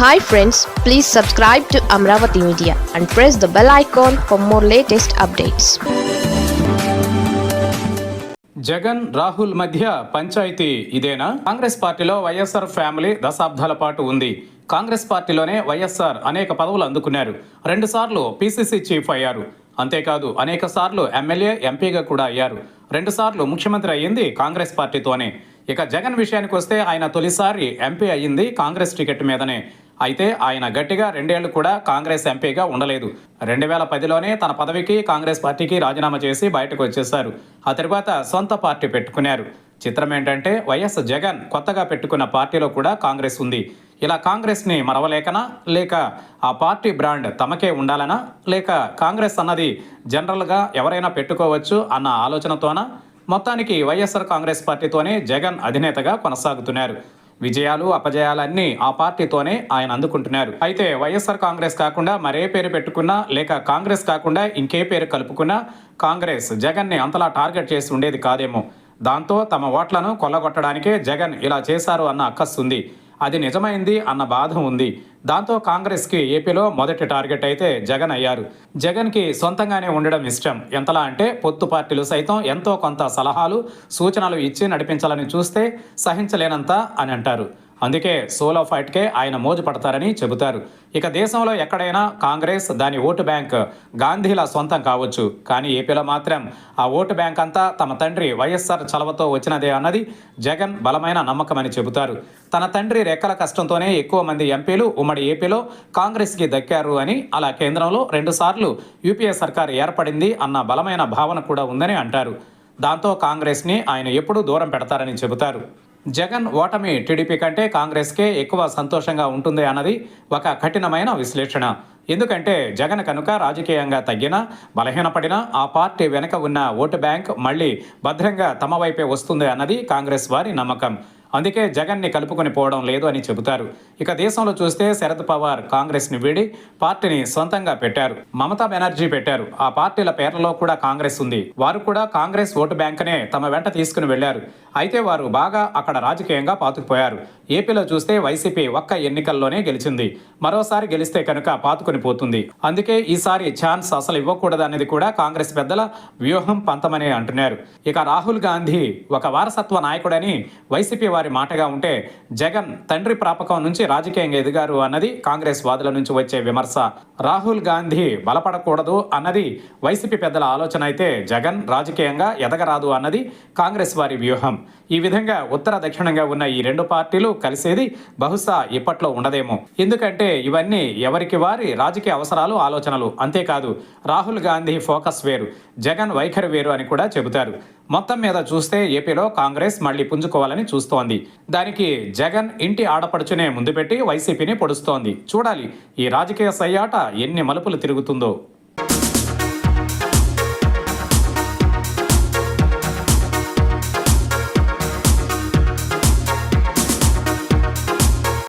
Hi friends please subscribe to Amaravati media and press the bell icon for more latest updates Jagan Rahul మధ్య పంచాయతీ ఇదేనా? కాంగ్రెస్ పార్టీలో YSR family దశాబ్దాల పాటు ఉంది. కాంగ్రెస్ పార్టీలోనే వైఎస్ఆర్ అనేక పదవులు అందుకున్నారు. రెండుసార్లు పీసీసీ చీఫ్ అయ్యారు. అంతేకాదు అనేక సార్లు ఎమ్మెల్యే ఎంపీగా కూడా అయ్యారు. రెండుసార్లు ముఖ్యమంత్రి అయ్యింది కాంగ్రెస్ పార్టీతోనే. ఇక జగన్ విషయానికి వస్తే ఆయన తొలిసారి ఎంపీ అయ్యింది కాంగ్రెస్ టికెట్ మీదనే. అయితే ఆయన గట్టిగా రెండేళ్ళు కూడా కాంగ్రెస్ ఎంపీగా ఉండలేదు. రెండు వేల పదిలోనే తన పదవికి కాంగ్రెస్ పార్టీకి రాజీనామా చేసి బయటకు వచ్చేశారు. ఆ తర్వాత సొంత పార్టీ పెట్టుకున్నారు. చిత్రం ఏంటంటే వైఎస్ జగన్ కొత్తగా పెట్టుకున్న పార్టీలో కూడా కాంగ్రెస్ ఉంది. ఇలా కాంగ్రెస్ని మరవలేకనా? లేక ఆ పార్టీ బ్రాండ్ తమకే ఉండాలనా? లేక కాంగ్రెస్ అన్నది జనరల్గా ఎవరైనా పెట్టుకోవచ్చు అన్న ఆలోచనతోనా? మొత్తానికి వైఎస్ఆర్ కాంగ్రెస్ పార్టీతోనే జగన్ అధినేతగా కొనసాగుతున్నారు. విజయాలు అపజయాలన్నీ ఆ పార్టీతోనే ఆయన అందుకుంటున్నారు. అయితే వైఎస్ఆర్ కాంగ్రెస్ కాకుండా మరే పేరు పెట్టుకున్నా లేక కాంగ్రెస్ కాకుండా ఇంకే పేరు కలుపుకున్నా కాంగ్రెస్ జగన్ని అంతలా టార్గెట్ చేసి ఉండేది కాదేమో. దాంతో తమ ఓట్లను కొల్లగొట్టడానికే జగన్ ఇలా చేశారు అన్న అక్కస్తుంది అది నిజమైంది అన్న బాధ ఉంది. దాంతో కాంగ్రెస్కి ఏపీలో మొదటి టార్గెట్ అయితే జగన్ అయ్యారు. జగన్కి సొంతంగానే ఉండడం ఇష్టం. ఎంతలా అంటే పొత్తు పార్టీలు సైతం ఎంతో కొంత సలహాలు సూచనలు ఇచ్చి నడిపించాలని చూస్తే సహించలేనంత అని అంటారు. అందుకే సోలో ఫైట్కే ఆయన మోజు పడతారని చెబుతారు. ఇక దేశంలో ఎక్కడైనా కాంగ్రెస్ దాని ఓటు బ్యాంక్ గాంధీల సొంతం కావచ్చు. కానీ ఏపీలో మాత్రం ఆ ఓటు బ్యాంక్ అంతా తమ తండ్రి వైఎస్ఆర్ చలవతో వచ్చినదే అన్నది జగన్ బలమైన నమ్మకమని చెబుతారు. తన తండ్రి రెక్కల కష్టంతోనే ఎక్కువ మంది ఎంపీలు ఉమ్మడి ఏపీలో కాంగ్రెస్కి దక్కారు అని అలా కేంద్రంలో రెండుసార్లు యూపీఏ సర్కార్ ఏర్పడింది అన్న బలమైన భావన కూడా ఉందని అంటారు. దాంతో కాంగ్రెస్ని ఆయన ఎప్పుడూ దూరం పెడతారని చెబుతారు. జగన్ ఓటమి టీడీపీ కంటే కాంగ్రెస్కే ఎక్కువ సంతోషంగా ఉంటుంది అన్నది ఒక కఠినమైన విశ్లేషణ. ఎందుకంటే జగన్ కనుక రాజకీయంగా తగ్గినా బలహీనపడినా ఆ పార్టీ వెనుక ఉన్న ఓటు బ్యాంక్ మళ్ళీ భద్రంగా తమ వైపే వస్తుంది అన్నది కాంగ్రెస్ వారి నమ్మకం. అందుకే జగన్ని కలుపుకొని పోవడం లేదు అని చెబుతారు. ఇక దేశంలో చూస్తే శరద్ పవార్ కాంగ్రెస్ని వీడి పార్టీని సొంతంగా పెట్టారు. మమతా బెనర్జీ పెట్టారు. ఆ పార్టీల పేర్లలో కూడా కాంగ్రెస్ ఉంది. వారు కూడా కాంగ్రెస్ ఓటు బ్యాంకునే తమ వెంట తీసుకుని వెళ్ళారు అయితే వారు బాగా అక్కడ రాజకీయంగా పాతుకుపోయారు. ఏపీలో చూస్తే వైసీపీ ఒక్క ఎన్నికల్లోనే గెలిచింది. మరోసారి గెలిస్తే కనుక పాతుకుని పోతుంది. అందుకే ఈసారి ఛాన్స్ అసలు ఇవ్వకూడదనేది కూడా కాంగ్రెస్ పెద్దల వ్యూహం పంతమని అంటున్నారు. ఇక రాహుల్ గాంధీ ఒక వారసత్వ నాయకుడని వైసీపీ వారి మాటగా ఉంటే జగన్ తండ్రి ప్రాపకం నుంచి రాజకీయంగా ఎదిగారు అన్నది కాంగ్రెస్ వాదుల నుంచి వచ్చే విమర్శ. రాహుల్ గాంధీ బలపడకూడదు అన్నది వైసీపీ పెద్దల ఆలోచన అయితే జగన్ రాజకీయంగా ఎదగరాదు అన్నది కాంగ్రెస్ వారి వ్యూహం. ఈ విధంగా ఉత్తర దక్షిణంగా ఉన్న ఈ రెండు పార్టీలు కలిసేది బహుశా ఇప్పట్లో ఉండదేమో. ఎందుకంటే ఇవన్నీ ఎవరికి వారి రాజకీయ అవసరాలు ఆలోచనలు. అంతేకాదు రాహుల్ గాంధీ ఫోకస్ వేరు జగన్ వైఖరి వేరు అని కూడా చెబుతారు. మొత్తం మీద చూస్తే ఏపీలో కాంగ్రెస్ మళ్ళీ పుంజుకోవాలని చూస్తోంది. దానికి జగన్ ఇంటి ఆడపడుచునే ముందు పెట్టి వైసీపీని పొడుస్తోంది. చూడాలి ఈ రాజకీయ సయ్యాట ఎన్ని మలుపులు తిరుగుతుందో.